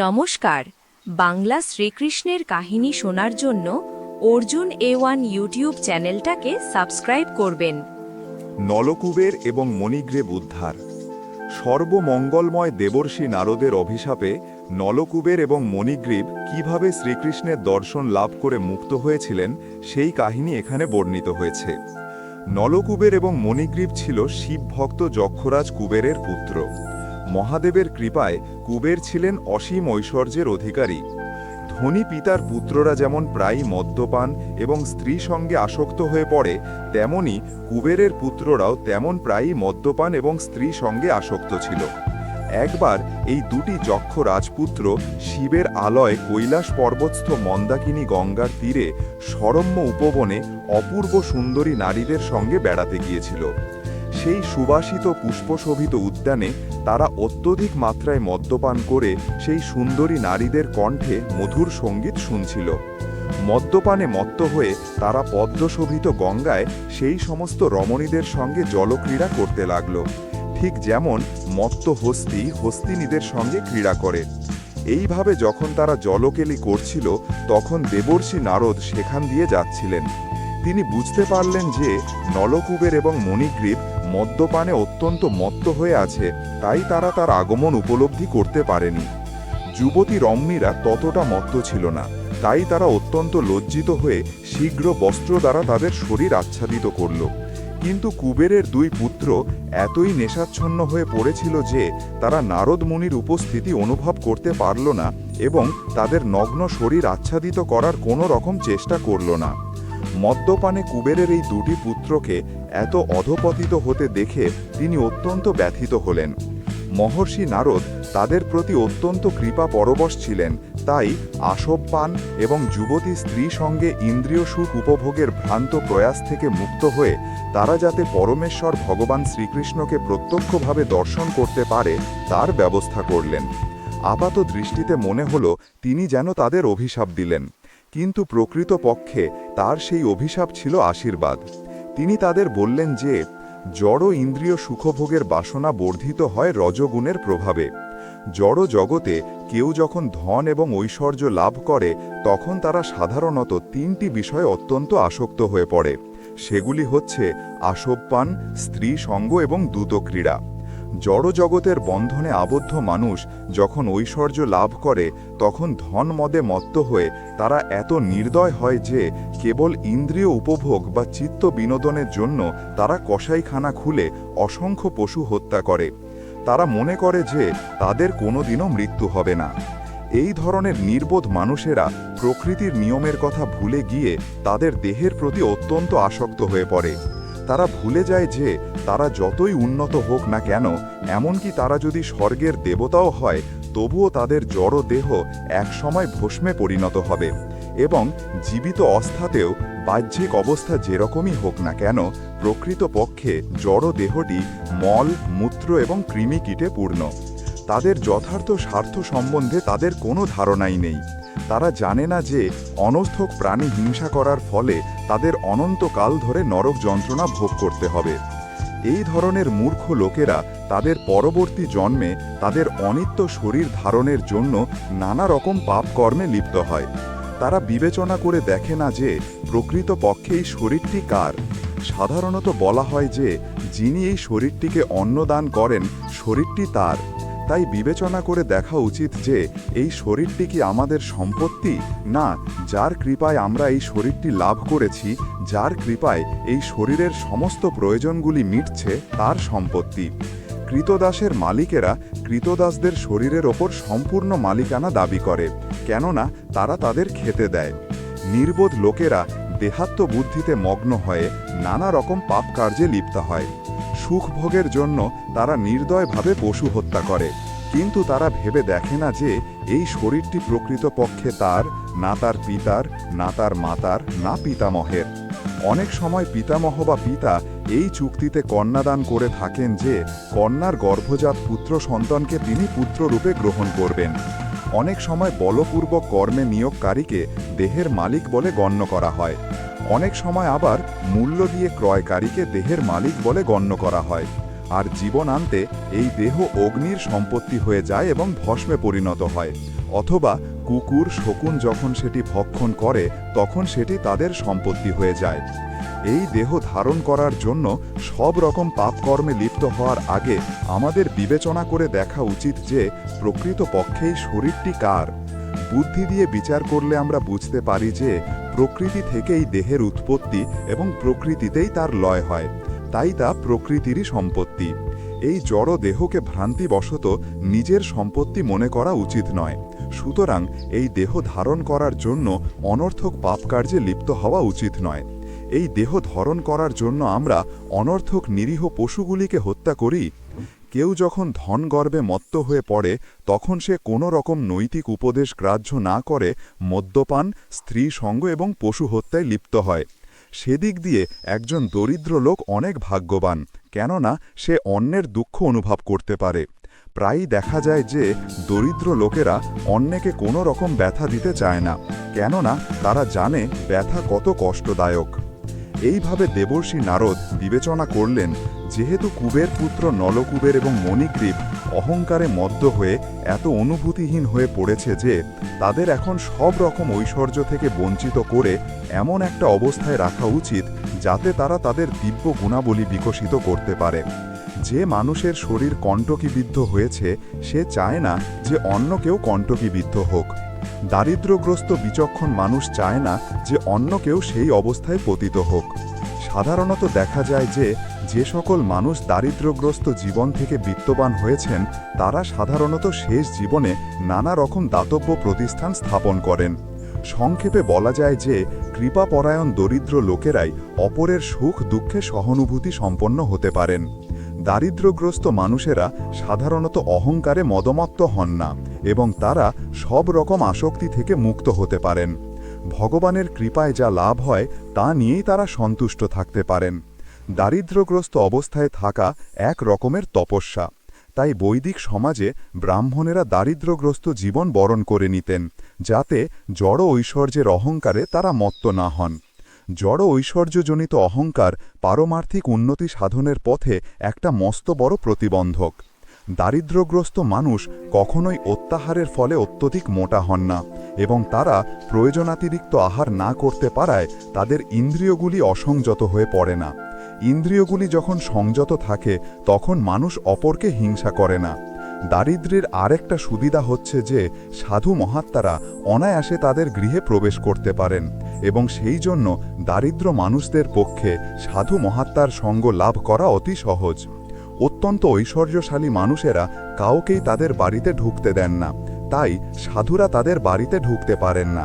নমস্কার। বাংলা শ্রীকৃষ্ণের কাহিনী শোনার জন্য অর্জুন এ ওয়ান ইউটিউব চ্যানেলটাকে সাবস্ক্রাইব করবেন। নলকুবের এবং মণিগ্রেব উদ্ধার সর্বমঙ্গলময় দেবর্ষি নারদের অভিশাপে নলকুবের এবং মণিগ্রীব কীভাবে শ্রীকৃষ্ণের দর্শন লাভ করে মুক্ত হয়েছিলেন, সেই কাহিনী এখানে বর্ণিত হয়েছে। নলকুবের এবং মণিগ্রীব ছিল শিবভক্ত যক্ষরাজ কুবেরের পুত্র। মহাদেবের কৃপায় কুবের ছিলেন অসীম ঐশ্বর্যের অধিকারী। ধনী পিতার পুত্ররা যেমন প্রায়ই মদ্যপান এবং স্ত্রী সঙ্গে আসক্ত হয়ে পড়ে, তেমনি কুবেরের পুত্ররাও তেমন প্রায়ই মদ্যপান এবং স্ত্রী সঙ্গে আসক্ত ছিল। একবার এই দুটি যক্ষ রাজপুত্র শিবের আলয় কৈলাস পর্বতস্থ মন্দাকিনী গঙ্গার তীরে সরম্য উপবনে অপূর্ব সুন্দরী নারীদের সঙ্গে বেড়াতে গিয়েছিল। সেই সুবাসিত পুষ্পশোভিত উদ্যানে তারা অত্যধিক মাত্রায় মদ্যপান করে সেই সুন্দরী নারীদের কণ্ঠে মধুর সংগীত শুনছিল। মদ্যপানে মত্ত হয়ে তারা পদ্মশোভিত গঙ্গায় সেই সমস্ত রমণীদের সঙ্গে জলক্রীড়া করতে লাগল। ঠিক যেমন মত্ত হস্তি হস্তিনীদের সঙ্গে ক্রীড়া করে। এইভাবে যখন তারা জলকেলি করছিল, তখন দেবর্ষি নারদ সেখান দিয়ে যাচ্ছিলেন। তিনি বুঝতে পারলেন যে নলকুবের এবং মণিগ্রীব মদ্যপানে অত্যন্ত মত্ত হয়ে আছে, তাই তারা তার আগমন উপলব্ধি করতে পারেনি। যুবতী রম্মীরা ততটা মত্ত ছিল না, তাই তারা অত্যন্ত লজ্জিত হয়ে শীঘ্র বস্ত্র দ্বারা তাদের শরীর আচ্ছাদিত করল। কিন্তু কুবেরের দুই পুত্র এতই নেশাচ্ছন্ন হয়ে পড়েছিল যে তারা নারদ মুনির উপস্থিতি অনুভব করতে পারল না এবং তাদের নগ্ন শরীর আচ্ছাদিত করার কোনো রকম চেষ্টা করল না। মদ্যপানে কুবেরের এই দুটি পুত্রকে এত অধপতিত হতে দেখে তিনি অত্যন্ত ব্যথিত হলেন। মহর্ষি নারদ তাদের প্রতি অত্যন্ত কৃপা পরবশ ছিলেন, তাই আসবপান এবং যুবতী স্ত্রী সঙ্গে ইন্দ্রিয় সুখ উপভোগের ভ্রান্ত প্রয়াস থেকে মুক্ত হয়ে তারা যাতে পরমেশ্বর ভগবান শ্রীকৃষ্ণকে প্রত্যক্ষভাবে দর্শন করতে পারে, তার ব্যবস্থা করলেন। আপাত দৃষ্টিতে মনে হল, তিনি যেন তাদের অভিশাপ দিলেন। কিন্তু প্রকৃত পক্ষে তার সেই অভিশাপ ছিল আশীর্বাদ। তিনি তাদের বললেন যে, জড় ইন্দ্রিয় সুখভোগের বাসনা বর্ধিত হয় রজগুণের প্রভাবে। জড় জগতে কেউ যখন ধন এবং ঐশ্বর্য লাভ করে, তখন তারা সাধারণত তিনটি বিষয়ে অত্যন্ত আসক্ত হয়ে পড়ে। সেগুলি হচ্ছে আসবপান স্ত্রী সঙ্গ এবং দ্রুতক্রীড়া জড়জগতের বন্ধনে আবদ্ধ মানুষ যখন ঐশ্বর্য লাভ করে, তখন ধন মদে মত্ত হয়ে তারা এত নির্দয় হয় যে কেবল ইন্দ্রিয় উপভোগ বা চিত্ত বিনোদনের জন্য তারা কসাইখানা খুলে অসংখ্য পশু হত্যা করে। তারা মনে করে যে তাদের কোনোদিনও মৃত্যু হবে না। এই ধরনের নির্বোধ মানুষেরা প্রকৃতির নিয়মের কথা ভুলে গিয়ে তাদের দেহের প্রতি অত্যন্ত আসক্ত হয়ে পড়ে। তারা ভুলে যায় যে তারা যতই উন্নত হোক না কেন, এমনকি তারা যদি স্বর্গের দেবতাও হয়, তবুও তাদের জড় দেহ একসময় ভস্মে পরিণত হবে এবং জীবিত অস্থাতেও বাহ্যিক অবস্থা যেরকমই হোক না কেন প্রকৃত পক্ষে জড় দেহটি মল, মূত্র এবং কৃমিকীটে পূর্ণ। তাদের যথার্থ স্বার্থ সম্বন্ধে তাদের কোনো ধারণাই নেই। তারা জানে না যে অনস্থক প্রাণী হিংসা করার ফলে তাদের অনন্তকাল ধরে নরক যন্ত্রণা ভোগ করতে হবে। এই ধরনের মূর্খ লোকেরা তাদের পরবর্তী জন্মে তাদের অনিত্য শরীর ধারণের জন্য নানা রকম পাপ কর্মে লিপ্ত হয়। তারা বিবেচনা করে দেখে না যে প্রকৃত পক্ষে এই শরীরটি কার। সাধারণত বলা হয় যে, যিনি এই শরীরটিকে অন্নদান করেন, শরীরটি তার। তাই বিবেচনা করে দেখা উচিত যে, এই শরীরটি কি আমাদের সম্পত্তি? না, যার কৃপায় আমরা এই শরীরটি লাভ করেছি, যার কৃপায় এই শরীরের সমস্ত প্রয়োজনগুলি মিটছে, তার সম্পত্তি। কৃতদাসের মালিকেরা কৃতদাসদের শরীরের ওপর সম্পূর্ণ মালিকানা দাবি করে, কেননা তারা তাদের খেতে দেয়। নির্বোধ লোকেরা দেহাত্ম বুদ্ধিতে মগ্ন হয়ে নানা রকম পাপ কার্যে লিপ্ত হয়। সুখভোগের জন্য তারা নির্দয়ভাবে পশু হত্যা করে। কিন্তু তারা ভেবে দেখে না যে এই শরীরটি প্রকৃতপক্ষে তার, না তার পিতার, না তার মাতার, না পিতামহের। অনেক সময় পিতামহ বা পিতা এই চুক্তিতে কন্যাদান করে থাকেন যে কন্যার গর্ভজাত পুত্র সন্তানকে তিনি পুত্ররূপে গ্রহণ করবেন। অনেক সময় বলপূর্বক কর্মে নিয়োগকারীকে দেহের মালিক বলে গণ্য করা হয়। অনেক সময় আবার মূল্য দিয়ে ক্রয়কারীকে দেহের মালিক বলে গণ্য করা হয়। আর জীবন আনতে এই দেহ অগ্নির সম্পত্তি হয়ে যায় এবং ভস্মে পরিণত হয়। অথবা কুকুর, শকুন যখন সেটি ভক্ষণ করে, তখন সেটি তাদের সম্পত্তি হয়ে যায়। এই দেহ ধারণ করার জন্য সব রকম পাপকর্মে লিপ্ত হওয়ার আগে আমাদের বিবেচনা করে দেখা উচিত যে প্রকৃত পক্ষেই শরীরটি কার। বুদ্ধি দিয়ে বিচার করলে আমরা বুঝতে পারি যে, প্রকৃতি থেকেই দেহের উৎপত্তি এবং প্রকৃতিতেই তার লয় হয়। তাই তা প্রকৃতিরই সম্পত্তি। এই জড় দেহকে ভ্রান্তিবশত নিজের সম্পত্তি মনে করা উচিত নয়। সুতরাং এই দেহ ধারণ করার জন্য অনর্থক পাপ কার্যে লিপ্ত হওয়া উচিত নয়। এই দেহ ধারণ করার জন্য আমরা অনর্থক নিরীহ পশুগুলিকে হত্যা করি। কেউ যখন ধন গর্বে মত্ত হয়ে পড়ে, তখন সে কোনো রকম নৈতিক উপদেশ গ্রাহ্য না করে মদ্যপান স্ত্রী সঙ্গ এবং পশু হত্যায় লিপ্ত হয়। সেদিক দিয়ে একজন দরিদ্র লোক অনেক ভাগ্যবান, কেননা সে অন্যের দুঃখ অনুভব করতে পারে। প্রায়ই দেখা যায় যে দরিদ্র লোকেরা অন্যকে কোনো রকম ব্যথা দিতে চায় না, কেননা তারা জানে ব্যথা কত কষ্টদায়ক। এইভাবে দেবর্ষী নারদ বিবেচনা করলেন, যেহেতু কুবের পুত্র নলকুবের এবং মণিগ্রীব অহংকারে মদ্য হয়ে এত অনুভূতিহীন হয়ে পড়েছে যে, তাদের এখন সব রকম ঐশ্বর্য থেকে বঞ্চিত করে এমন একটা অবস্থায় রাখা উচিত যাতে তারা তাদের দিব্য গুণাবলী বিকশিত করতে পারে। যে মানুষের শরীর কণ্টকীবিদ্ধ হয়েছে, সে চায় না যে অন্য কেউ কণ্টকীবিদ্ধ হোক। দারিদ্র্যগ্রস্ত বিচক্ষণ মানুষ চায় না যে অন্য কেউ সেই অবস্থায় পতিত হোক। সাধারণত দেখা যায় যে যে সকল মানুষ দারিদ্র্যগ্রস্ত জীবন থেকে বিত্তবান হয়েছেন, তারা সাধারণত শেষ জীবনে নানা রকম দাতব্য প্রতিষ্ঠান স্থাপন করেন। সংক্ষেপে বলা যায় যে, কৃপাপরায়ণ দরিদ্র লোকেরাই অপরের সুখ দুঃখে সহানুভূতি সম্পন্ন হতে পারেন। দারিদ্র্যগ্রস্ত মানুষেরা সাধারণত অহংকারে মদমত্ত হন না এবং তারা সব রকম আসক্তি থেকে মুক্ত হতে পারেন। ভগবানের কৃপায় যা লাভ হয়, তা নিয়েই তারা সন্তুষ্ট থাকতে পারেন। দারিদ্র্যগ্রস্ত অবস্থায় থাকা এক রকমের তপস্যা। তাই বৈদিক সমাজে ব্রাহ্মণেরা দারিদ্র্যগ্রস্ত জীবন বরণ করে নিতেন, যাতে জড় ঐশ্বর্যের অহংকারে তারা মত্ত না হন। জড় ঐশ্বর্যজনিত অহংকার পারমার্থিক উন্নতি সাধনের পথে একটা মস্ত বড় প্রতিবন্ধক। দারিদ্র্যগ্রস্ত মানুষ কখনোই অত্যাহারের ফলে অত্যধিক মোটা হন না এবং তারা প্রয়োজনাতিরিক্ত আহার না করতে পারায় তাদের ইন্দ্রিয়গুলি অসংযত হয়ে পড়ে না। ইন্দ্রিয়গুলি যখন সংযত থাকে, তখন মানুষ অপরকে হিংসা করে না। দারিদ্র্যের আরেকটা সুবিধা হচ্ছে যে সাধু মহাত্মারা অনায়াসে তাদের গৃহে প্রবেশ করতে পারেন এবং সেই জন্য দারিদ্র মানুষদের পক্ষে সাধু মহাত্মার সঙ্গ লাভ করা অতি সহজ। অত্যন্ত ঐশ্বর্যশালী মানুষেরা কাউকেই তাদের বাড়িতে ঢুকতে দেন না, তাই সাধুরা তাদের বাড়িতে ঢুকতে পারেন না।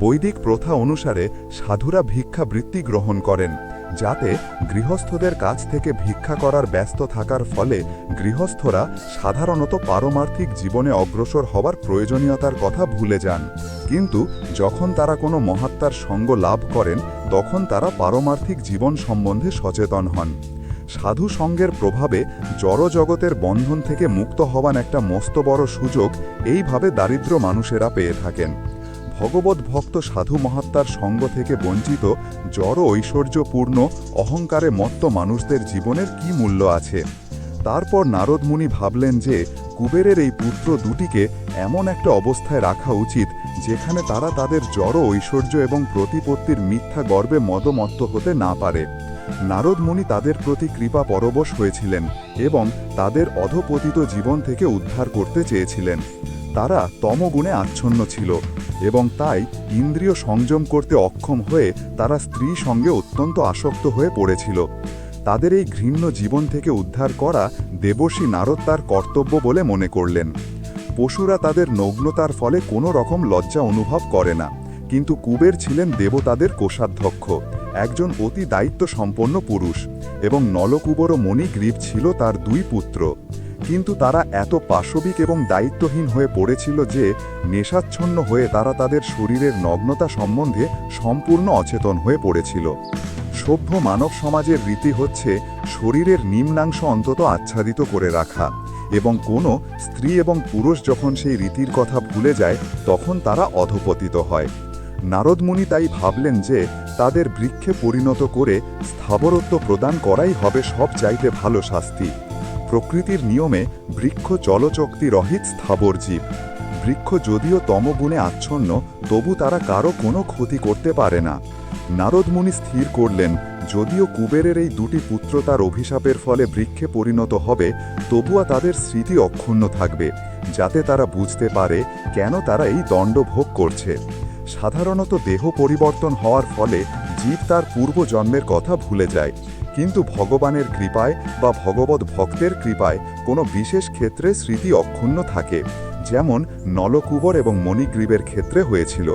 বৈদিক প্রথা অনুসারে সাধুরা ভিক্ষা বৃত্তি গ্রহণ করেন। যাতে গৃহস্থদের কাছ থেকে ভিক্ষা করার ব্যস্ত থাকার ফলে গৃহস্থরা সাধারণত পারমার্থিক জীবনে অগ্রসর হবার প্রয়োজনীয়তার কথা ভুলে যান। কিন্তু যখন তারা কোনো মহাত্মার সঙ্গ লাভ করেন, তখন তারা পারমার্থিক জীবন সম্বন্ধে সচেতন হন। সাধু সঙ্গের প্রভাবে জড়জগতের বন্ধন থেকে মুক্ত হওয়ান একটা মস্ত বড় সুযোগ এইভাবে দারিদ্র মানুষেরা পেয়ে থাকেন। ভগবত ভক্ত সাধু মহাত্মার সঙ্গ থেকে বঞ্চিত জড় ঐশ্বর্যপূর্ণ অহংকারে মত্ত মানুষদের জীবনের কি মূল্য আছে? তারপর নারদ মুনি ভাবলেন যে কুবেরের এই পুত্র দুটিকে এমন একটা অবস্থায় রাখা উচিত যেখানে তারা তাদের জড় ঐশ্বর্য এবং প্রতিপত্তির মিথ্যা গর্বে মদমত্ত হতে না পারে। নারদ মুনি তাদের প্রতি কৃপা পরবশ হয়েছিলেন এবং তাদের অধপতিত জীবন থেকে উদ্ধার করতে চেয়েছিলেন। তারা তমগুণে আচ্ছন্ন ছিল। এবং তাই ইন্দ্রিয় সংযম করতে অক্ষম হয়ে তারা স্ত্রী সঙ্গে অত্যন্ত আসক্ত হয়ে পড়েছিল। তাদের এই ঘৃণ্য জীবন থেকে উদ্ধার করা দেবর্ষী নারদ তার কর্তব্য বলে মনে করলেন। পশুরা তাদের নগ্নতার ফলে কোনো রকম লজ্জা অনুভব করে না, কিন্তু কুবের ছিলেন দেবতাদের কোষাধ্যক্ষ, একজন অতি দায়িত্ব সম্পন্ন পুরুষ এবং নলকুবর ও মণিগ্রীব ছিল তার দুই পুত্র। কিন্তু তারা এত পাশবিক এবং দায়িত্বহীন হয়ে পড়েছিল যে নেশাচ্ছন্ন হয়ে তারা তাদের শরীরের নগ্নতা সম্বন্ধে সম্পূর্ণ অচেতন হয়ে পড়েছিল। সভ্য মানব সমাজের রীতি হচ্ছে শরীরের নিম্নাংশ অন্তত আচ্ছাদিত করে রাখা এবং কোনো স্ত্রী এবং পুরুষ যখন সেই রীতির কথা ভুলে যায়, তখন তারা অধপতিত হয়। নারদমুনি তাই ভাবলেন যে তাদের বৃক্ষে পরিণত করে স্থাবরত্ব প্রদান করাই হবে সব চাইতে ভালো শাস্তি। প্রকৃতির নিয়মে বৃক্ষ জলচক্তি রহিত স্থাবর জীব। বৃক্ষ যদিও তমগুণে আচ্ছন্ন, তবু তারা কারও কোনো ক্ষতি করতে পারে না। নারদমুনি স্থির করলেন, যদিও কুবেরের এই দুটি পুত্র তার অভিশাপের ফলে বৃক্ষে পরিণত হবে তবুয়া তাদের স্মৃতি অক্ষুণ্ণ থাকবে, যাতে তারা বুঝতে পারে কেন তারা এই দণ্ড ভোগ করছে। সাধারণত দেহ পরিবর্তন হওয়ার ফলে জীব তার পূর্বজন্মের কথা ভুলে যায়। কিন্তু ভগবানের কৃপায় বা ভগবত ভক্তের কৃপায় কোনো বিশেষ ক্ষেত্রে স্মৃতি অক্ষুণ্ণ থাকে, যেমন নলকুবর এবং মণিগ্রীবের ক্ষেত্রে হয়েছিল।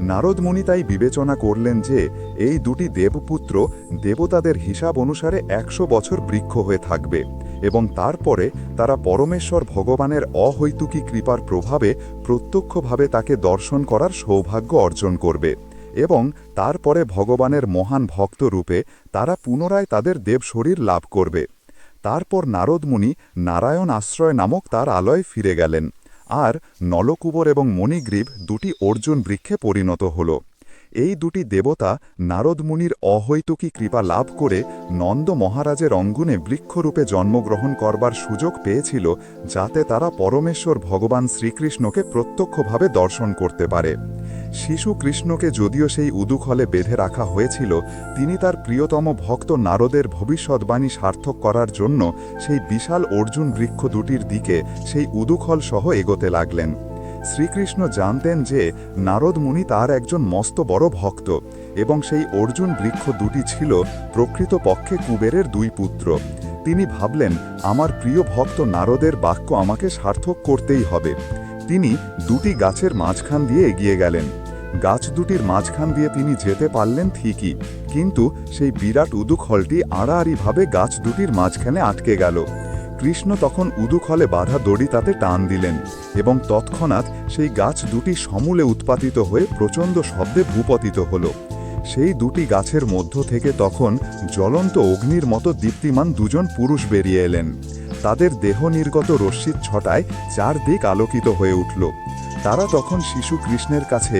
নারদ মুনি তাই বিবেচনা করলেন যে, এই দুটি দেবপুত্র দেবতাদের হিসাব অনুসারে একশো বছর বৃক্ষ হয়ে থাকবে এবং তারপরে তারা পরমেশ্বর ভগবানের অহৈতুকী কৃপার প্রভাবে প্রত্যক্ষভাবে তাকে দর্শন করার সৌভাগ্য অর্জন করবে। এবং তারপরে ভগবানের মহান ভক্ত রূপে তারা পুনরায় তাদের দেব শরীর লাভ করবে। তারপর নারদমুনি নারায়ণ আশ্রয় নামক তার আলয়ে ফিরে গেলেন। আর নলকুবর এবং মণিগ্রীব দুটি অর্জুন বৃক্ষে পরিণত হল। এই দুটি দেবতা নারদমুনির অহৈতুকী কৃপা লাভ করে নন্দ মহারাজের অঙ্গনে বৃক্ষরূপে জন্মগ্রহণ করবার সুযোগ পেয়েছিল, যাতে তারা পরমেশ্বর ভগবান শ্রীকৃষ্ণকে প্রত্যক্ষভাবে দর্শন করতে পারে। শিশু কৃষ্ণকে যদিও সেই উদুখলে বেঁধে রাখা হয়েছিল, তিনি তার প্রিয়তম ভক্ত নারদের ভবিষ্যৎবাণী সার্থক করার জন্য সেই বিশাল অর্জুন বৃক্ষ দুটির দিকে সেই উদুখল সহ এগোতে লাগলেন। শ্রীকৃষ্ণ জানতেন যে নারদ মুনি তার একজন মস্ত বড় ভক্ত এবং সেই অর্জুন বৃক্ষ দুটি ছিল প্রকৃতপক্ষে কুবেরের দুই পুত্র। তিনি ভাবলেন, আমার প্রিয় ভক্ত নারদের বাক্য আমাকে সার্থক করতেই হবে। তিনি দুটি গাছের মাঝখান দিয়ে এগিয়ে গেলেন। গাছ দুটির মাঝখান দিয়ে তিনি যেতে পারলেন ঠিকই, কিন্তু সেই বিরাট উদুখলটি আড়াআড়িভাবে গাছ দুটির মাঝখানে আটকে গেল। কৃষ্ণ তখন উদুখলে বাধা দড়ি তাতে টান দিলেন এবং তৎক্ষণাৎ সেই গাছ দুটি সমূলে উৎপাতিত হয়ে প্রচণ্ড শব্দে ভূপতিত হল। সেই দুটি গাছের মধ্য থেকে তখন জ্বলন্ত অগ্নির মতো দীপ্তিমান দুজন পুরুষ বেরিয়ে এলেন। তাদের দেহ নির্গত রশ্মির ছটায় চারদিক আলোকিত হয়ে উঠল। তারা তখন শিশু কৃষ্ণের কাছে